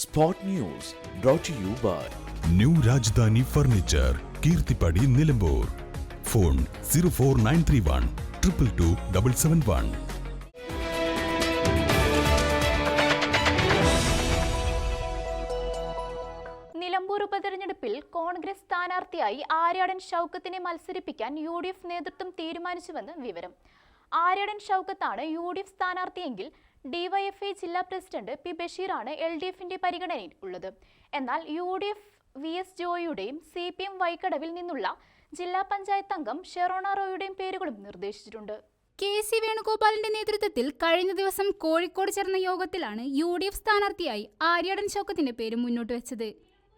Spot news brought you by new Rajadhani furniture Keerthippadi Nilambur phone zero four nine three one triple two double seven one Nilambur ഉപതെരഞ്ഞെടുപ്പിൽ കോൺഗ്രസ് സ്ഥാനാർത്ഥിയായി ആര്യാടൻ ഷൗക്കത്തിനെ മത്സരിപ്പിക്കാൻ U D F നേതൃത്വം തീരുമാനിച്ചുവെന്ന് വിവരം. ആര്യാടൻ ഷൗക്കത്താണ് U D F സ്ഥാനാർത്ഥിയെങ്കിൽ DYFI ജില്ലാ പ്രസിഡന്റ് പി ബഷീറാണ് എൽ ഡി എഫിന്റെ പരിഗണനയിൽ ഉള്ളത്. എന്നാൽ U D F V S ജോയിയുടെയും C P M വൈക്കടവിൽ നിന്നുള്ള ജില്ലാ പഞ്ചായത്ത് അംഗം ഷെറോണ റോയുടെയും പേരുകളും നിർദ്ദേശിച്ചിട്ടുണ്ട്. കെ സി വേണുഗോപാലിന്റെ നേതൃത്വത്തിൽ കഴിഞ്ഞ ദിവസം കോഴിക്കോട് ചേർന്ന യോഗത്തിലാണ് യു ഡി എഫ് സ്ഥാനാർത്ഥിയായി ആര്യാടൻ ശൗക്കത്തിന്റെ പേര് മുന്നോട്ട് വെച്ചത്.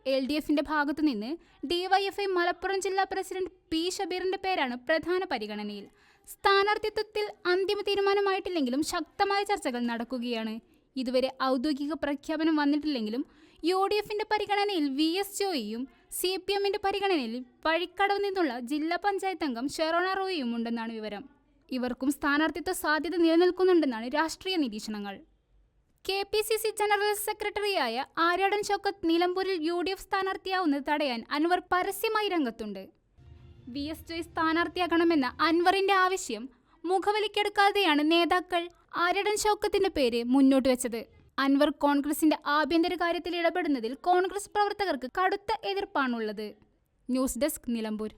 എൽ ഡി എഫിന്റെ ഭാഗത്തുനിന്ന് ഡിവൈഎഫ്ഐ മലപ്പുറം ജില്ലാ പ്രസിഡന്റ് പി ഷബീറിന്റെ പേരാണ് പ്രധാന പരിഗണനയിൽ. സ്ഥാനാർത്ഥിത്വത്തിൽ അന്തിമ തീരുമാനമായിട്ടില്ലെങ്കിലും ശക്തമായ ചർച്ചകൾ നടക്കുകയാണ്. ഇതുവരെ ഔദ്യോഗിക പ്രഖ്യാപനം വന്നിട്ടില്ലെങ്കിലും യു ഡി എഫിന്റെ പരിഗണനയിൽ വി എസ് ജോയിയും സി പി എമ്മിന്റെ പരിഗണനയിൽ വഴിക്കടവ് നിന്നുള്ള ജില്ലാ പഞ്ചായത്ത് അംഗം ഷെറോണ റോയിയും ഉണ്ടെന്നാണ് വിവരം. ഇവർക്കും സ്ഥാനാർത്ഥിത്വ സാധ്യത നിലനിൽക്കുന്നുണ്ടെന്നാണ് രാഷ്ട്രീയ നിരീക്ഷണങ്ങൾ. K P C C general സെക്രട്ടറിയായ ആര്യാടൻ ഷൗക്കത്ത് നിലമ്പൂരിൽ യു ഡി എഫ് സ്ഥാനാർത്ഥിയാവുന്നത് തടയാൻ അൻവർ പരസ്യമായി രംഗത്തുണ്ട്. വി എസ് ജോയ് സ്ഥാനാർത്ഥിയാകണമെന്ന അൻവറിന്റെ ആവശ്യം മുഖവലിക്കെടുക്കാതെയാണ് നേതാക്കൾ ആര്യാടൻ ഷൗക്കത്തിന്റെ പേര് മുന്നോട്ട് വെച്ചത്. അൻവർ കോൺഗ്രസിന്റെ ആഭ്യന്തര കാര്യത്തിൽ ഇടപെടുന്നതിൽ കോൺഗ്രസ് പ്രവർത്തകർക്ക് കടുത്ത എതിർപ്പാണുള്ളത്. News desk Nilambur.